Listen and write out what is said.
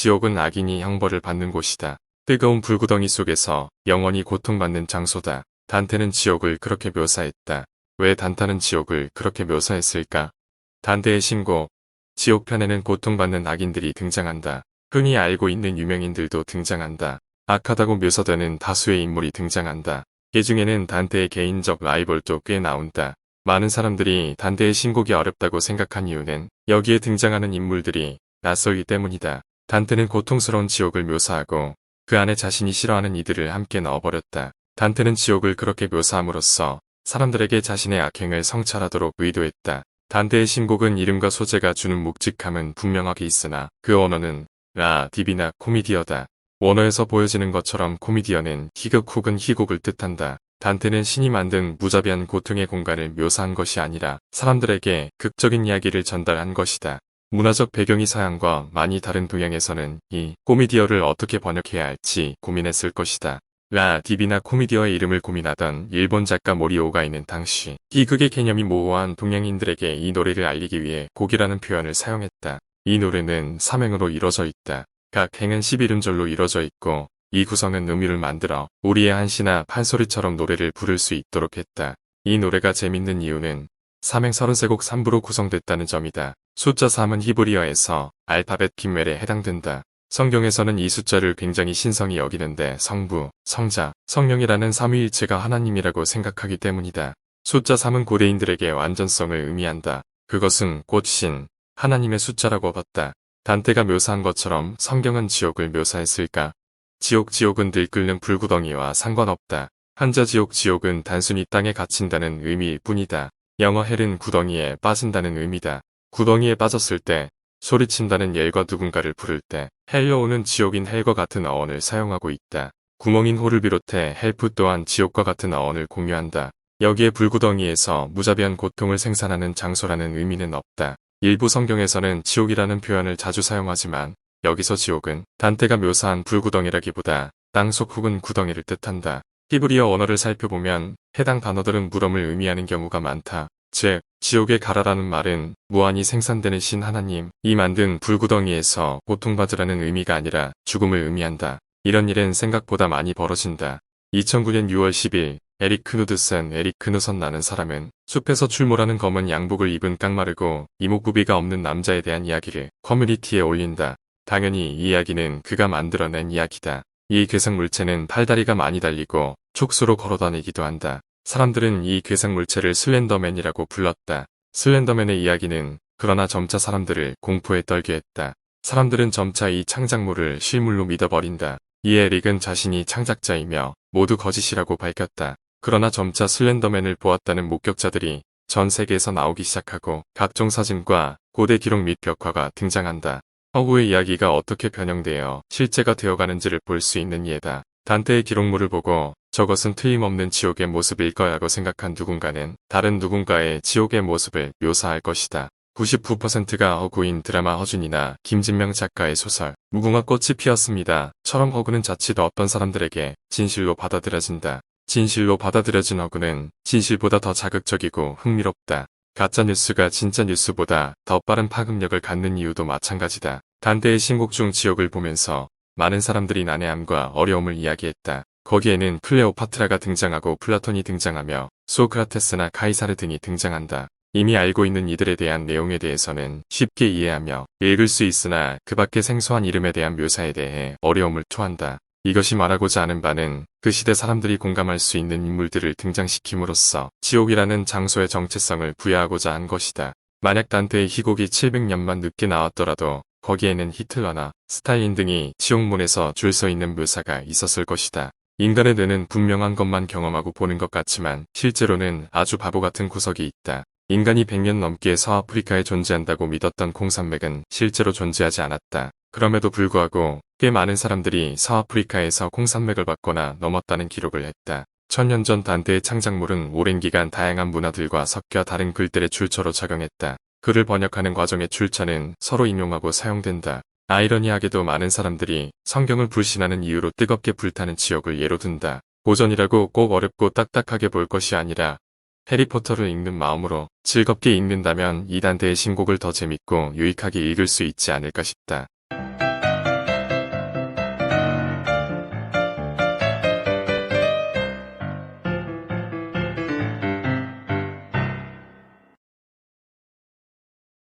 지옥은 악인이 형벌을 받는 곳이다. 뜨거운 불구덩이 속에서 영원히 고통받는 장소다. 단테는 지옥을 그렇게 묘사했다. 왜 단타는 지옥을 그렇게 묘사했을까? 단테의 신곡, 지옥편에는 고통받는 악인들이 등장한다. 흔히 알고 있는 유명인들도 등장한다. 악하다고 묘사되는 다수의 인물이 등장한다. 이 중에는 단테의 개인적 라이벌도 꽤 나온다. 많은 사람들이 단테의 신곡이 어렵다고 생각한 이유는 여기에 등장하는 인물들이 낯설기 때문이다. 단테는 고통스러운 지옥을 묘사하고 그 안에 자신이 싫어하는 이들을 함께 넣어버렸다. 단테는 지옥을 그렇게 묘사함으로써 사람들에게 자신의 악행을 성찰하도록 의도했다. 단테의 신곡은 이름과 소재가 주는 묵직함은 분명하게 있으나 그 언어는 라, 딥이나 코미디어다. 원어에서 보여지는 것처럼 코미디어는 희극 혹은 희곡을 뜻한다. 단테는 신이 만든 무자비한 고통의 공간을 묘사한 것이 아니라 사람들에게 극적인 이야기를 전달한 것이다. 문화적 배경이 서양과 많이 다른 동양에서는 이 코미디어를 어떻게 번역해야 할지 고민했을 것이다. 라 딥이나 코미디어의 이름을 고민하던 일본 작가 모리오가이는 당시 희극의 개념이 모호한 동양인들에게 이 노래를 알리기 위해 곡이라는 표현을 사용했다. 이 노래는 삼행으로 이뤄져 있다. 각 행은 11음절로 이뤄져 있고 이 구성은 음유를 만들어 우리의 한시나 판소리처럼 노래를 부를 수 있도록 했다. 이 노래가 재밌는 이유는 삼행 33곡 3부로 구성됐다는 점이다. 숫자 3은 히브리어에서 알파벳 김멜에 해당된다. 성경에서는 이 숫자를 굉장히 신성히 여기는데 성부, 성자, 성령이라는 삼위일체가 하나님이라고 생각하기 때문이다. 숫자 3은 고대인들에게 완전성을 의미한다. 그것은 꽃신, 하나님의 숫자라고 봤다. 단테가 묘사한 것처럼 성경은 지옥을 묘사했을까? 지옥 지옥은 들끓는 불구덩이와 상관없다. 한자 지옥 지옥은 단순히 땅에 갇힌다는 의미일 뿐이다. 영어 헬은 구덩이에 빠진다는 의미다. 구덩이에 빠졌을 때 소리친다는 옐과 누군가를 부를 때 헬여오는 지옥인 헬과 같은 어원을 사용하고 있다. 구멍인 홀을 비롯해 헬프 또한 지옥과 같은 어원을 공유한다. 여기에 불구덩이에서 무자비한 고통을 생산하는 장소라는 의미는 없다. 일부 성경에서는 지옥이라는 표현을 자주 사용하지만 여기서 지옥은 단테가 묘사한 불구덩이라기보다 땅속 혹은 구덩이를 뜻한다. 히브리어 언어를 살펴보면 해당 단어들은 물음을 의미하는 경우가 많다. 즉, 지옥에 가라라는 말은 무한히 생산되는 신 하나님, 이 만든 불구덩이에서 고통받으라는 의미가 아니라 죽음을 의미한다. 이런 일은 생각보다 많이 벌어진다. 2009년 6월 10일 에릭 크누드센 에릭 크누선 나는 사람은 숲에서 출몰하는 검은 양복을 입은 깡마르고 이목구비가 없는 남자에 대한 이야기를 커뮤니티에 올린다. 당연히 이 이야기는 그가 만들어낸 이야기다. 이 괴상 물체는 팔다리가 많이 달리고 촉수로 걸어다니기도 한다. 사람들은 이 괴상 물체를 슬렌더맨이라고 불렀다. 슬렌더맨의 이야기는 그러나 점차 사람들을 공포에 떨게 했다. 사람들은 점차 이 창작물을 실물로 믿어버린다. 이에 릭은 자신이 창작자이며 모두 거짓이라고 밝혔다. 그러나 점차 슬렌더맨을 보았다는 목격자들이 전 세계에서 나오기 시작하고 각종 사진과 고대 기록 및 벽화가 등장한다. 허구의 이야기가 어떻게 변형되어 실제가 되어가는지를 볼 수 있는 예다. 단테의 기록물을 보고 저것은 틀림없는 지옥의 모습일 거야고 생각한 누군가는 다른 누군가의 지옥의 모습을 묘사할 것이다. 99%가 허구인 드라마 허준이나 김진명 작가의 소설 무궁화 꽃이 피었습니다. 처럼 허구는 자칫 어떤 사람들에게 진실로 받아들여진다. 진실로 받아들여진 허구는 진실보다 더 자극적이고 흥미롭다. 가짜 뉴스가 진짜 뉴스보다 더 빠른 파급력을 갖는 이유도 마찬가지다. 단테의 신곡 중 지옥을 보면서 많은 사람들이 난해함과 어려움을 이야기했다. 거기에는 클레오파트라가 등장하고 플라톤이 등장하며 소크라테스나 카이사르 등이 등장한다. 이미 알고 있는 이들에 대한 내용에 대해서는 쉽게 이해하며 읽을 수 있으나 그 밖의 생소한 이름에 대한 묘사에 대해 어려움을 토한다. 이것이 말하고자 하는 바는 그 시대 사람들이 공감할 수 있는 인물들을 등장시킴으로써 지옥이라는 장소의 정체성을 부여하고자 한 것이다. 만약 단테의 희곡이 700년만 늦게 나왔더라도 거기에는 히틀러나 스탈린 등이 지옥문에서 줄 서 있는 묘사가 있었을 것이다. 인간의 뇌는 분명한 것만 경험하고 보는 것 같지만 실제로는 아주 바보 같은 구석이 있다. 인간이 100년 넘게 서아프리카에 존재한다고 믿었던 콩산맥은 실제로 존재하지 않았다. 그럼에도 불구하고 꽤 많은 사람들이 서아프리카에서 콩산맥을 받거나 넘었다는 기록을 했다. 천년 전 단테의 창작물은 오랜 기간 다양한 문화들과 섞여 다른 글들의 출처로 작용했다. 글을 번역하는 과정의 출처는 서로 인용하고 사용된다. 아이러니하게도 많은 사람들이 성경을 불신하는 이유로 뜨겁게 불타는 지옥을 예로 든다. 고전이라고 꼭 어렵고 딱딱하게 볼 것이 아니라 해리포터를 읽는 마음으로 즐겁게 읽는다면 이 단테의 신곡을 더 재밌고 유익하게 읽을 수 있지 않을까 싶다.